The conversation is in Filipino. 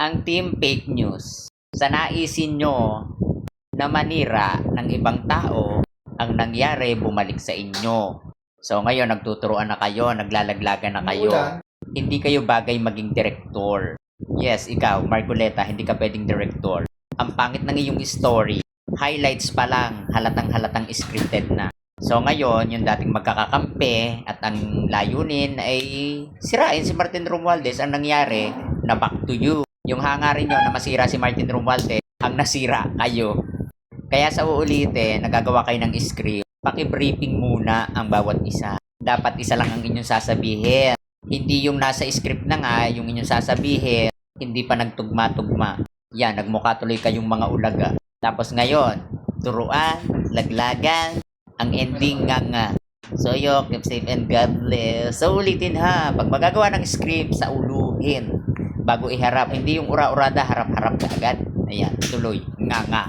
ang team fake news. Sa naisin nyo na manira ng ibang tao, ang nangyari bumalik sa inyo. So ngayon, nagtuturoan na kayo, naglalaglagan na kayo. Ulan. Hindi kayo bagay maging direktor. Yes, ikaw, Marcoleta, hindi ka pwedeng director. Ang pangit ng iyong story, highlights pa lang, halatang halatang scripted na. So ngayon, yung dating magkakakampi at ang layunin ay sirain si Martin Romualdez. Ang nangyari, na back to you. Yung hangarin nyo na masira si Martin Romualdez, ang nasira kayo. Kaya sa uulitin, nagagawa kayo ng script, pakibriefing muna ang bawat isa. Dapat isa lang ang inyong sasabihin. Hindi yung nasa script na nga, yung inyong sasabihin, hindi pa nagtugma-tugma. Yan, nagmukha tuloy kayong mga ulaga. Tapos ngayon, turuan, laglagan, ang ending nga nga. So yo, keep safe and God bless. So ulitin ha, pag magagawa ng script, sa uluhin. Bago iharap, hindi yung ura-urada, harap-harap ka agad. Ayan, tuloy, nga nga.